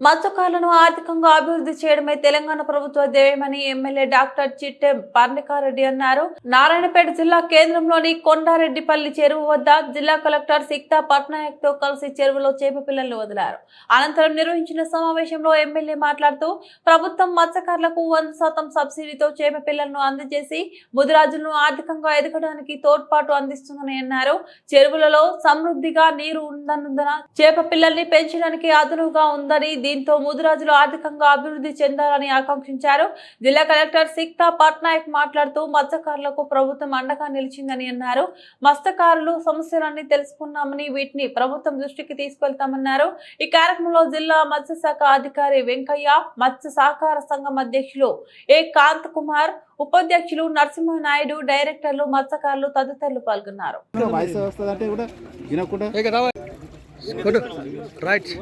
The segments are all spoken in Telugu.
మత్స్యకారులను ఆర్థికంగా అభివృద్ధి చేయడమే తెలంగాణ ప్రభుత్వ ధ్యేయమని ఎమ్మెల్యే డాక్టర్ చిట్టెం పర్ణికారెడ్డి అన్నారు. నారాయణపేట జిల్లా కేంద్రంలోని కొండారెడ్డిపల్లి చెరువు వద్ద జిల్లా కలెక్టర్ సిక్తా పట్నాయక్తో కలిసి చెరువులో చేప పిల్లలను వదిలారు. అనంతరం నిర్వహించిన సమావేశంలో ఎమ్మెల్యే మాట్లాడుతూ ప్రభుత్వం మత్స్యకారులకు వంద శాతం సబ్సిడీతో చేప పిల్లలను అందజేసి ముదిరాజులను ఆర్థికంగా ఎదగడానికి తోడ్పాటు అందిస్తుందని అన్నారు. చెరువులలో సమృద్ధిగా నీరు ఉందన్నందున చేప పిల్లల్ని పెంచడానికి అదునుగా ఉందని దీంతో ముదిరాజులు ఆర్థికంగా అభివృద్ధి చెందాలని ఆకాంక్షించారు. జిల్లా కలెక్టర్ సిక్తా పట్నాయక్ మాట్లాడుతూ మత్స్యకారులకు ప్రభుత్వం అండగా నిలిచిందని అన్నారు. మత్స్యకారులు సమస్యలన్నీ తెలుసుకున్నామని వీటిని ప్రభుత్వం దృష్టికి తీసుకెళ్తామన్నారు. ఈ కార్యక్రమంలో జిల్లా మత్స్యశాఖ అధికారి వెంకయ్య మత్స్య సహకార సంఘం అధ్యక్షులు ఏ కాంత్ కుమార్ ఉపాధ్యక్షులు నరసింహనాయుడు డైరెక్టర్లు మత్స్యకారులు తదితరులు పాల్గొన్నారు. రైట్.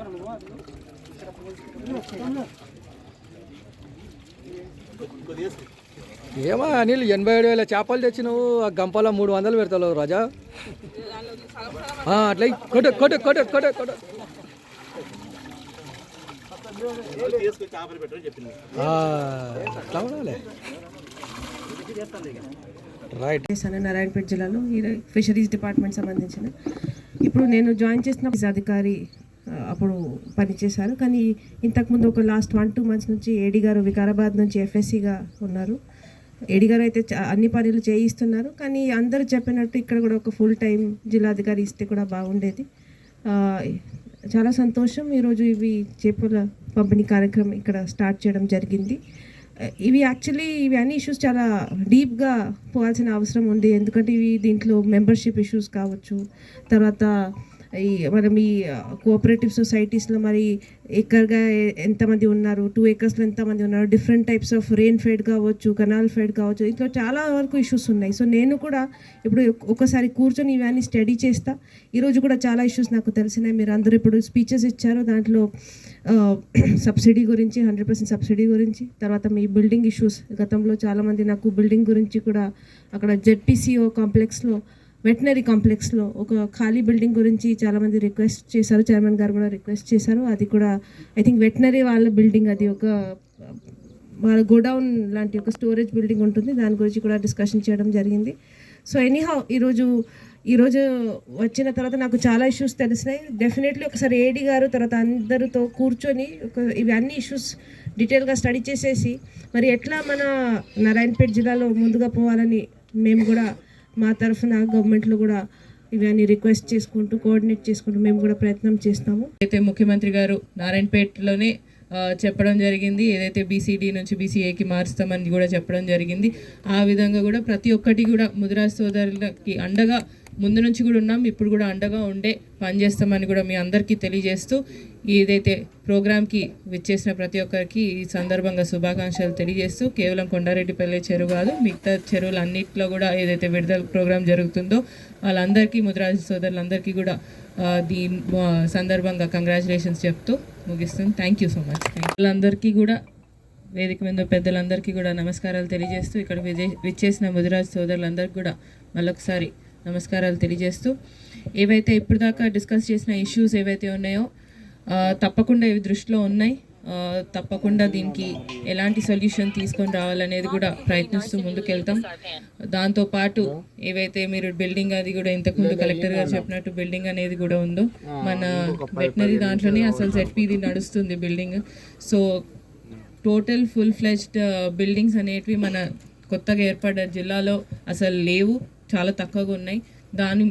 ఏమా అనిల్ ఎనభై ఏడు వేల చేపలు తెచ్చినావు ఆ గంపలో మూడు వందలు పెడతావు రాజా. అట్లా ఇ- కొట్టు కొట్టు కొట్టు కొట్టు కొట్టు. ఉండాలి. రైట్. నారాయణపేట జిల్లాలో ఫిషరీస్ డిపార్ట్మెంట్ సంబంధించిన. ఇప్పుడు నేను జాయిన్ చేసిన అధికారి అప్పుడు పనిచేశారు. కానీ ఇంతకుముందు ఒక లాస్ట్ వన్ టూ మంత్స్ నుంచి ఏడి గారు వికారాబాద్ నుంచి ఎఫ్ఎస్సిగా ఉన్నారు. ఏడి గారు అయితే అన్ని పనులు చేయిస్తున్నారు. కానీ అందరూ చెప్పినట్టు ఇక్కడ కూడా ఒక ఫుల్ టైం జిల్లాధికారి ఇస్తే కూడా బాగుండేది. చాలా సంతోషం. ఈరోజు ఇవి చేపల పంపిణీ కార్యక్రమం ఇక్కడ స్టార్ట్ చేయడం జరిగింది. ఇవి యాక్చువల్లీ ఇవి అన్ని ఇష్యూస్ చాలా డీప్గా పోవాల్సిన అవసరం ఉంది. ఎందుకంటే ఇవి దీంట్లో మెంబర్షిప్ ఇష్యూస్ కావచ్చు. తర్వాత ఈ మనం ఈ కోఆపరేటివ్ సొసైటీస్లో మరి ఎకర్గా ఎంతమంది ఉన్నారు? టూ ఏకర్స్లో ఎంతమంది ఉన్నారు? Different types of rain fed కావచ్చు కనాల్ ఫెడ్ కావచ్చు ఇట్లా చాలా వరకు ఇష్యూస్ ఉన్నాయి. సో నేను కూడా ఇప్పుడు ఒకసారి కూర్చొని ఇవన్నీ స్టడీ చేస్తా. ఈరోజు కూడా చాలా ఇష్యూస్ నాకు తెలిసినాయి. మీరు అందరూ ఇప్పుడు స్పీచెస్ ఇచ్చారు. దాంట్లో సబ్సిడీ గురించి హండ్రెడ్ పర్సెంట్ సబ్సిడీ గురించి తర్వాత మీ బిల్డింగ్ ఇష్యూస్ గతంలో చాలామంది నాకు బిల్డింగ్ గురించి కూడా అక్కడ జెడ్పీసీఓ కాంప్లెక్స్లో వెటనరీ కాంప్లెక్స్లో ఒక ఖాళీ బిల్డింగ్ గురించి చాలామంది రిక్వెస్ట్ చేశారు. చైర్మన్ గారు కూడా రిక్వెస్ట్ చేశారు. అది కూడా ఐ థింక్ వెటనరీ వాళ్ళ బిల్డింగ్ అది ఒక వాళ్ళ గోడౌన్ లాంటి ఒక స్టోరేజ్ బిల్డింగ్ ఉంటుంది. దాని గురించి కూడా డిస్కషన్ చేయడం జరిగింది. సో ఎనీహౌ ఈరోజు ఈరోజు వచ్చిన తర్వాత నాకు చాలా ఇష్యూస్ తెలిసినాయి. డెఫినెట్లీ ఒకసారి ఏడి గారు తర్వాత అందరితో కూర్చొని ఒక ఇవన్నీ ఇష్యూస్ డీటెయిల్గా స్టడీ చేసేసి మరి ఎట్లా మన నారాయణపేట జిల్లాలో ముందుగా పోవాలని మేము కూడా మా తరఫున గవర్నమెంట్లో కూడా ఇవన్నీ రిక్వెస్ట్ చేసుకుంటూ కోఆర్డినేట్ చేసుకుంటూ మేము కూడా ప్రయత్నం చేస్తాము. అయితే ముఖ్యమంత్రి గారు నారాయణపేటలోనే చెప్పడం జరిగింది ఏదైతే బీసీడీ నుంచి బీసీఏకి మారుస్తామని కూడా చెప్పడం జరిగింది ఆ విధంగా కూడా ప్రతి ఒక్కటి కూడా ముదిరాజ్ సోదరులకి అండగా ముందు నుంచి కూడా ఉన్నాం ఇప్పుడు కూడా అండగా ఉండే పనిచేస్తామని కూడా మీ అందరికీ తెలియజేస్తూ ఏదైతే ప్రోగ్రామ్కి విచ్చేసిన ప్రతి ఒక్కరికి ఈ సందర్భంగా శుభాకాంక్షలు తెలియజేస్తూ కేవలం కొండారెడ్డిపల్లి చెరువు కాదు మిగతా చెరువులన్నింటిలో కూడా ఏదైతే విడుదల ప్రోగ్రాం జరుగుతుందో వాళ్ళందరికీ ముద్రాజు సోదరులందరికీ కూడా ఆ, దీని సందర్భంగా కంగ్రాచులేషన్స్ చెప్తూ ముగిస్తుంది థ్యాంక్ యూ సో మచ్ వాళ్ళందరికీ కూడా వేదిక మీద పెద్దలందరికీ కూడా నమస్కారాలు తెలియజేస్తూ ఇక్కడ విజే- విచ్చేసిన ముదిరాజు సోదరులందరికీ కూడా మళ్ళొకసారి నమస్కారాలు తెలియజేస్తూ ఏవైతే ఇప్పుడు దాకా డిస్కస్ చేసిన ఇష్యూస్ ఏవైతే ఉన్నాయో తప్పకుండా ఇవి దృష్టిలో ఉన్నాయి. తప్పకుండా దీనికి ఎలాంటి సొల్యూషన్ తీసుకొని రావాలనేది కూడా ప్రయత్నిస్తూ ముందుకెళ్తాం. దాంతోపాటు ఏవైతే మీరు బిల్డింగ్ అది కూడా ఇంతకుముందు కలెక్టర్ గారు చెప్పినట్టు బిల్డింగ్ అనేది కూడా ఉందో మన వెటనరీ దాంట్లోనే అసలు జెడ్పీది నడుస్తుంది building so total full fledged buildings అనేటివి మన కొత్తగా ఏర్పడ్డ జిల్లాలో అసలు లేవు. చాలా తక్కువగా ఉన్నాయి. దాని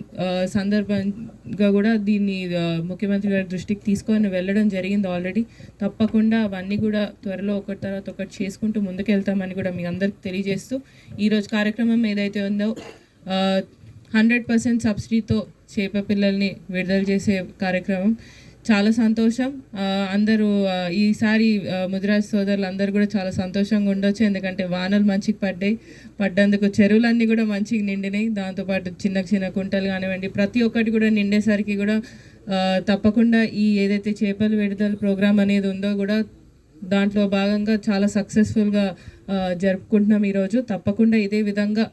సందర్భంగా కూడా దీన్ని ముఖ్యమంత్రి గారి దృష్టికి తీసుకొని వెళ్ళడం జరిగింది ఆల్రెడీ తప్పకుండా అవన్నీ కూడా త్వరలో ఒకటి తర్వాత ఒకటి చేసుకుంటూ ముందుకెళ్తామని కూడా మీ అందరికి తెలియజేస్తూ ఈరోజు కార్యక్రమం ఏదైతే ఉందో హండ్రెడ్ పర్సెంట్ సబ్సిడీతో చేప పిల్లల్ని విడుదల చేసే కార్యక్రమం. చాలా సంతోషం. అందరూ ఈసారి ముదిరాజ్ సోదరులు అందరూ కూడా చాలా సంతోషంగా ఉండొచ్చు. ఎందుకంటే వానలు మంచిగా పడ్డాయి. పడ్డందుకు చెరువులన్నీ కూడా మంచిగా నిండినాయి. దాంతోపాటు చిన్న చిన్న కుంటలు కానివ్వండి ప్రతి ఒక్కటి కూడా నిండేసరికి కూడా తప్పకుండా ఈ ఏదైతే చేపలు విడుదల ప్రోగ్రామ్ అనేది ఉందో కూడా దాంట్లో భాగంగా చాలా సక్సెస్ఫుల్గా జరుపుకుంటున్నాం ఈరోజు. తప్పకుండా ఇదే విధంగా